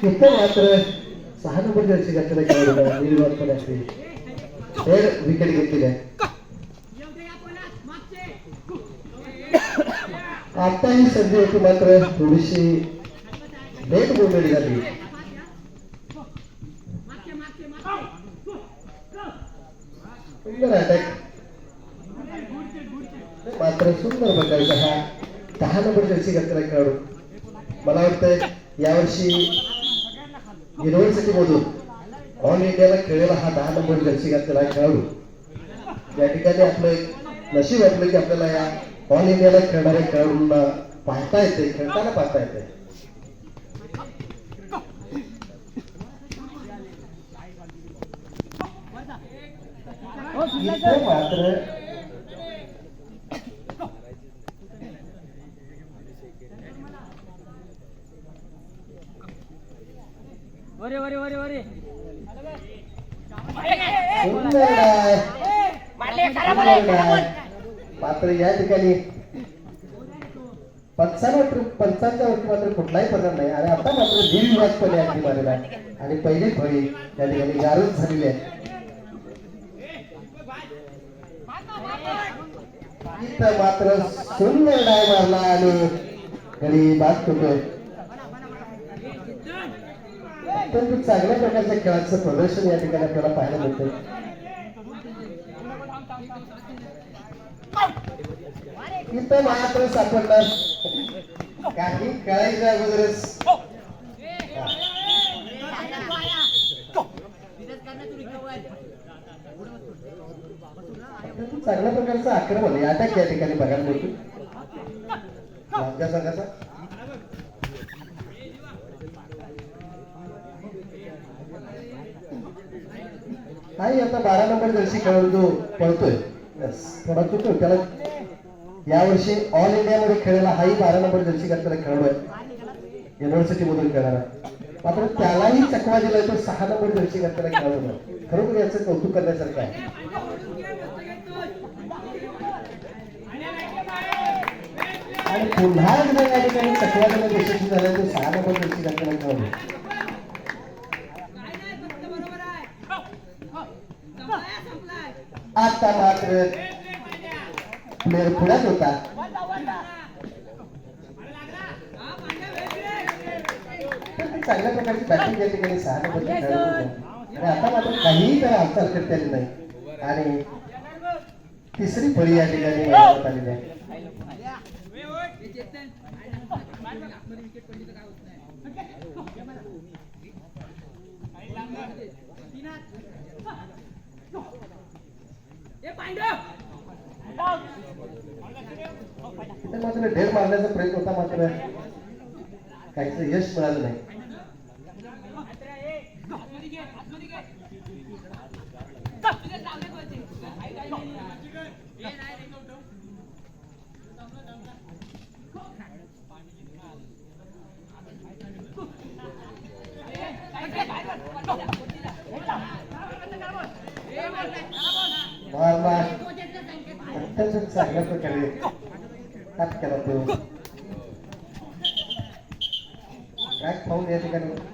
ಚಿತ್ತ ಮಾತ್ರ ಸಹಾನುಭೂತಿ ಸಿಗತ್ತಲ್ಲ ಕೆಲವರು ನೀರು ಮಾಡ್ತಾರೆ ಬೇರೆ ವಿಕೆಟ್ ಗೊತ್ತಿದೆ आता ही संधी होती मात्र थोडीशी लेट बोललेली झाली सुंदर अटॅक मात्र सुंदर प्रकारचा हा. दहा नंबर जर्सी घातलेला खेळाडू. मला वाटतंय यावर्षी युनिव्हर्सिटी मधून ऑल इंडियाला खेळलेला हा दहा नंबर जर्सी घातलेला खेळाडू. या ठिकाणी आपलं एक नशीब वाटलं की आपल्याला या ऑल इंडियाला खेळणाऱ्या खेळाडूंना पाहता येते खेळताना पाहता येते इथं मात्र. वरे वरे वरे वरे. मात्र या ठिकाणी पंचावन्न पंचांच्या वरती मात्र कुठलाही परिणाम नाही. आणि आता मात्र निर्विवादपणे अगदी मारलेला आहे. आणि पहिली फळी या ठिकाणी गारच झालेली आहे इथं मात्र सुंदर डाय मारला आणि घरी बाद होतोय अत्यंत चांगल्या प्रकारच्या खेळाचं प्रदर्शन या ठिकाणी आपल्याला पाहायला मिळतं इथं मात्र सापडणार काही कळायच्या अगोदरच. चांगल्या प्रकारचं आक्रमण या अटॅक या ठिकाणी बघायला मिळतो आमच्या संघाचा नाही आता बारा नंबर जर्सी खेळून जो पळतोय. थोडा चुकतो त्याला यावर्षी ऑल इंडियामध्ये खेळायला हाही बारा नंबर जर्सी घातलेला खेळाडू आहे. युनिव्हर्सिटी मधून खेळणारा. मात्र त्यालाही चकवा दिला तो सहा नंबर दर्शी घातलेला खेळाडू खरोखर याचं कौतुक करण्यासारखं आहे. आणि पुन्हा एकदा या ठिकाणी चकवा दिला यशस्वी झाला तो सहा नंबर दर्शी घातलेला खेळाडू आता मात्र प्लेअर पुढ्यात होता तर ती चांगल्या प्रकारची बॅटिंग या ठिकाणी सहा नंबरची खेळत होता. आणि आता मात्र काहीही त्याला हालचाल करता आली नाही. आणि तिसरी फळी या ठिकाणी मैदानात आलेली आहे. मात्र ढेर मारण्याचा प्रयत्न होता मात्र. काहीच यश मिळालं नाही. बार बार अत्यंत चांगल्या प्रकारे हात केला तो. पाहून या ठिकाणी.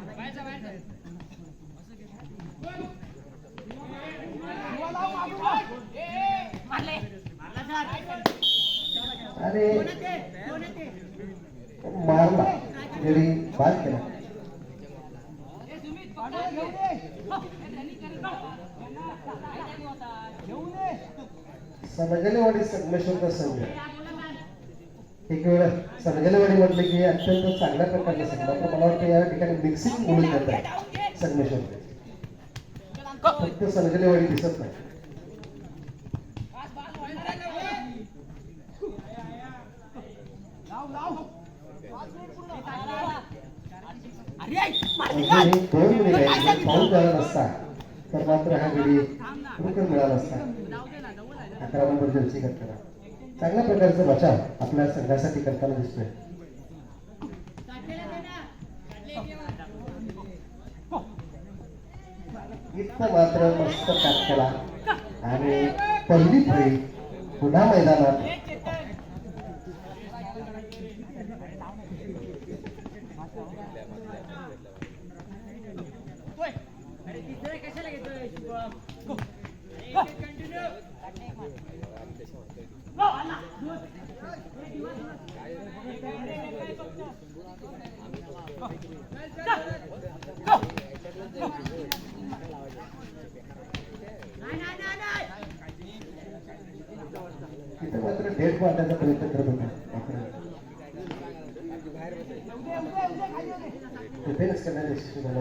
आणि मारला. जरी बाद केला समजलेवाडी संगमेश्वरचा संघ. एक वेळ संगलेवाडी म्हटलं की अत्यंत चांगल्या प्रकारचा संघ. मात्र मला वाटतं या ठिकाणी मिक्सिंग बोलून जात आहे संगमेश्वर फक्त संगलेवाडी दिसत नाही. दोन मिनिट पाऊस झाला नसता तर मात्र हा गडी खरोखर मिळाला असता अकरा नंबर जर्सी करताना चांगल्या प्रकारचा बचाव आपल्या संघासाठी करताना दिसतोय इतकं मात्र मस्त काट केला आणि पहिली फळी पुन्हा मैदानात डेट मारण्याचा प्रयत्न करत होता डिफेन्स करण्याचा यशस्वी झाला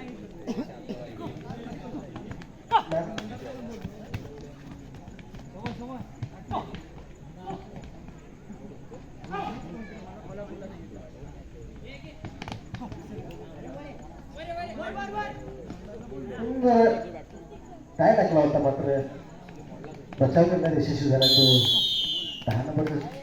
काय टाकला होता मात्र बचाव करणारे यशस्वी झाला तो दहा नंबर